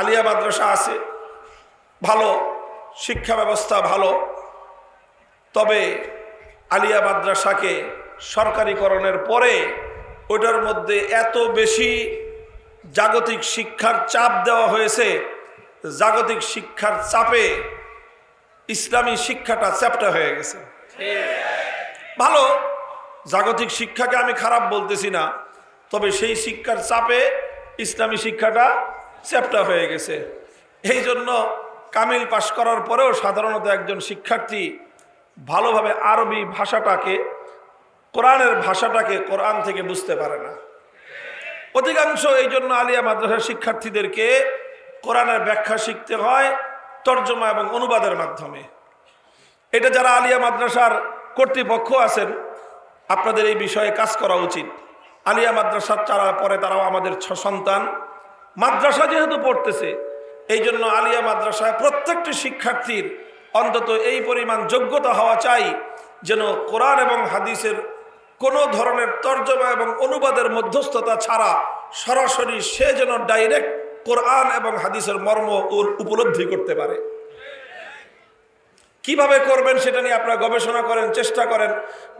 আলিয়া মাদ্রাসা আছে। ভালো শিক্ষা ব্যবস্থা ভালো। তবে আলিয়া মাদ্রাসাকে সরকারিকরণের পরে ওটার মধ্যে এত বেশি জাগতিক শিক্ষার চাপ দেওয়া হয়েছে। জাগতিক শিক্ষার চাপে ইসলামী শিক্ষাটা চ্যাপ্টা হয়ে গেছে। ভালো, জাগতিক শিক্ষাকে আমি খারাপ বলতেছি না, তবে সেই শিক্ষার চাপে ইসলামী শিক্ষাটা চ্যাপ্টা হয়ে গেছে। এই জন্য কামিল পাশ করার পরেও সাধারণত একজন শিক্ষার্থী ভালোভাবে আরবি ভাষাটাকে, কোরআনের ভাষাটাকে কোরআন থেকে বুঝতে পারে না। অধিকাংশ এই জন্য আলিয়া মাদ্রাসার শিক্ষার্থীদেরকে কোরআনের ব্যাখ্যা শিখতে হয় তর্জমা এবং অনুবাদের মাধ্যমে। এটা যারা আলিয়া মাদ্রাসার কর্তৃপক্ষ আছেন, আপনাদের এই বিষয়ে কাজ করা উচিত। আলিয়া মাদ্রাসার চারা পরে তারাও আমাদের ছ সন্তান মাদ্রাসা যেহেতু পড়তেছে, এই জন্য আলিয়া মাদ্রাসায় প্রত্যেকটি শিক্ষার্থীর অন্তত এই পরিমাণ যোগ্যতা হওয়া চাই যেন কোরআন এবং হাদিসের কোনো ধরনের তর্জমা এবং অনুবাদের মধ্যস্থতা ছাড়া সরাসরি সে যেন ডাইরেক্ট কোরআন এবং হাদিসের মর্ম উপলব্ধি করতে পারে। কীভাবে করবেন সেটা নিয়ে আপনারা গবেষণা করেন, চেষ্টা করেন।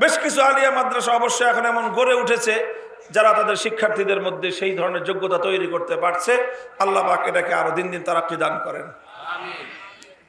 বেশ কিছু আলিয়া মাদ্রাসা অবশ্যই এখন এমন গড়ে উঠেছে যারা তাদের শিক্ষার্থীদের মধ্যে সেই ধরনের যোগ্যতা তৈরি করতে পারছে, আল্লাহ পাক এটাকে আরও দিন দিন তারা দান করেন।